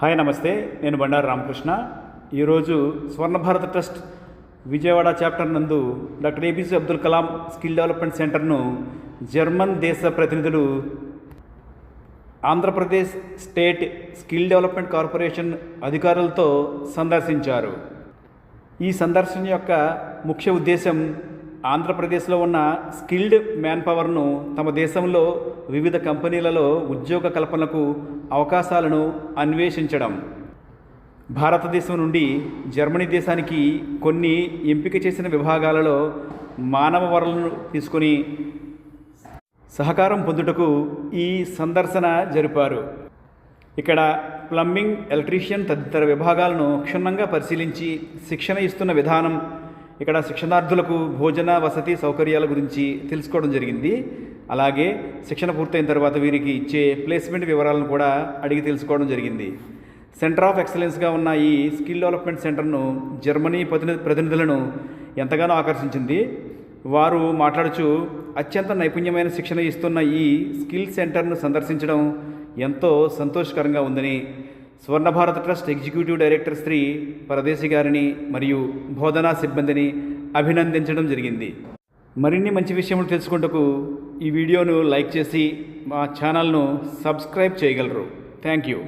Hi నమస్తే. నేను బండారు రామకృష్ణ. ఈరోజు స్వర్ణ భారత ట్రస్ట్ విజయవాడ చాప్టర్ నందు doctor APJ Abdul Kalam skill development సెంటర్ను జర్మన్ దేశ ప్రతినిధులు Andhra Pradesh state skill development corporation అధికారులతో సందర్శించారు. ఈ సందర్శన యొక్క ముఖ్య ఉద్దేశం ఆంధ్రప్రదేశ్లో ఉన్న స్కిల్డ్ మ్యాన్ పవర్ను తమ దేశంలో వివిధ కంపెనీలలో ఉద్యోగ కల్పనకు అవకాశాలను అన్వేషించడం. భారతదేశం నుండి జర్మనీ దేశానికి కొన్ని ఎంపిక చేసిన విభాగాలలో మానవ వనరులను తీసుకొని సహకారం పొందుటకు ఈ సందర్శన జరిపారు. ఇక్కడ ప్లంబింగ్ ఎలక్ట్రీషియన్ తదితర విభాగాలను క్షుణ్ణంగా పరిశీలించి శిక్షణ ఇస్తున్న విధానం ఇక్కడ శిక్షణార్థులకు భోజన వసతి సౌకర్యాల గురించి తెలుసుకోవడం జరిగింది. అలాగే శిక్షణ పూర్తయిన తర్వాత వీరికి ఇచ్చే ప్లేస్మెంట్ వివరాలను కూడా అడిగి తెలుసుకోవడం జరిగింది. సెంటర్ ఆఫ్ ఎక్సలెన్స్గా ఉన్న ఈ స్కిల్ డెవలప్మెంట్ సెంటర్ను జర్మనీ ప్రతిని ప్రతినిధులను ఎంతగానో ఆకర్షించింది. వారు మాట్లాడుచు అత్యంత నైపుణ్యమైన శిక్షణ ఇస్తున్న ఈ స్కిల్ సెంటర్ను సందర్శించడం ఎంతో సంతోషకరంగా ఉందని Swarna Bharat trust executive director Shri Paradesi గారిని మరియు బోధనా సిబ్బందిని అభినందించడం జరిగింది. మరిన్ని మంచి విషయములు తెలుసుకుంటకు ఈ వీడియోను లైక్ చేసి మా ఛానల్ను సబ్స్క్రైబ్ చేయగలరు. Thank you.